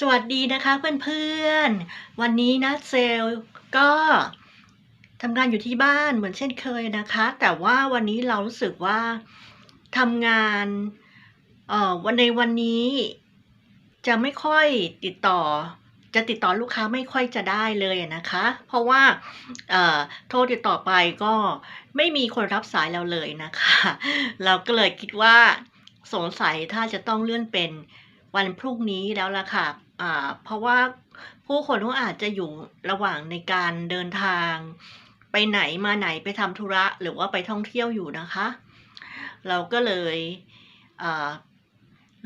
สวัสดีนะคะเพื่อนๆ วันนี้นะเซลก็ทำงานอยู่ที่บ้านเหมือนเช่นเคยนะคะ แต่ว่าวันนี้เรารู้สึกว่าทำงานเอ่อวันในวันนี้ จะไม่ค่อยติดต่อ จะติดต่อลูกค้าไม่ค่อยจะได้เลยนะคะ เพราะว่าเอ่อโทรติดต่อไปก็ไม่มีคนรับสายเราเลยนะคะ เราก็เลยคิดว่าสงสัยถ้าจะต้องเลื่อนเป็น วันพรุ่งนี้แล้วล่ะค่ะอ่าเพราะว่าผู้คนก็อาจจะอยู่ระหว่างในการเดินทาง ไปไหนมาไหนไปทำธุระ หรือว่าไปท่องเที่ยวอยู่นะคะ เราก็เลย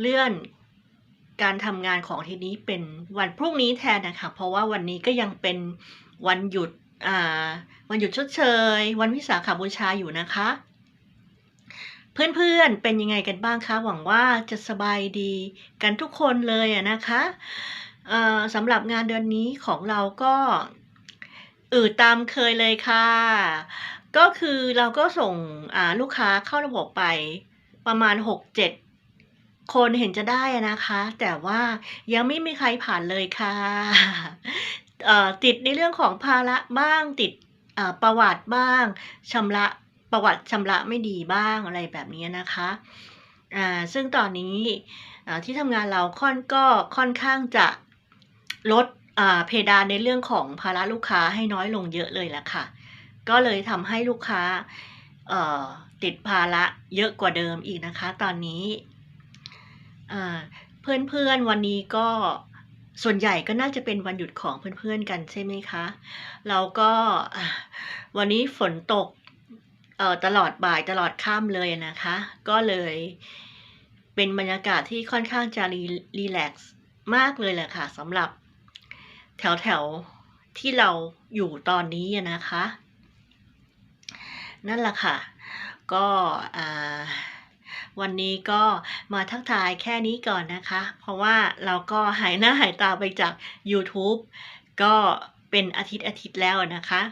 เลื่อนการทำงานของทีนี้เป็นวันพรุ่งนี้แทนนะคะ เพราะว่าวันนี้ก็ยังเป็นวันหยุดอ่าวันหยุดชดเชย วันวิสาขบูชาอยู่นะคะ เพื่อนๆเป็นยังไงกันบ้างคะ หวังว่าจะสบายดีกันทุกคนเลยอะนะคะเอ่อสำหรับงานเดือนนี้ของเราก็อืดตามเคยเลยค่ะ ก็คือเราก็ส่งอ่าลูกค้าเข้าระบบไปประมาณ 6-7 คนเห็นจะได้นะคะ แต่ว่ายังไม่มีใครผ่านเลยค่ะเอ่อติดในเรื่องของภาระบ้างติดอ่าประวัติบ้างชำระ ประวัติชำระไม่ดีบ้างอะไรแบบนี้นะคะอ่าซึ่งตอนนี้อ่าที่ทำงานเราค่อนก็ค่อนข้างจะลดอ่าเพดานในเรื่องของภาระลูกค้าให้น้อยลงเยอะเลยแหละค่ะ ก็เลยทำให้ลูกค้าเอ่อติดภาระเยอะกว่าเดิมอีกนะคะ ตอนนี้อ่าเพื่อนๆวันนี้ก็ส่วนใหญ่ก็น่าจะเป็นวันหยุดของเพื่อนๆกันใช่ไหมคะแล้วก็วันนี้ฝนตก เอ่อตลอดบ่ายตลอดค่ำเลยนะคะ ก็เลยเป็นบรรยากาศที่ค่อนข้างจะรีรแลกซ์มากเลยแหละค่ะสำหรับแถวๆที่เราอยู่ตอนนี้นะคะ นั่นแหละค่ะ ก็วันนี้ก็มาทักทายแค่นี้ก่อนนะคะ เพราะว่าเราก็หายหน้าหายตาไปจากยูทูบก็ เป็นอาทิตย์อาทิตย์แล้วนะคะ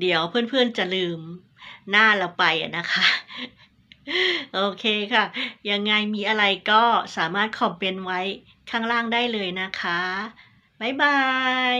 เดี๋ยวเพื่อนๆจะลืมหน้าเราไปอะนะคะ โอเคค่ะ ยังไงมีอะไรก็สามารถคอมเมนต์ไว้ข้างล่างได้เลยนะคะ บ๊ายบาย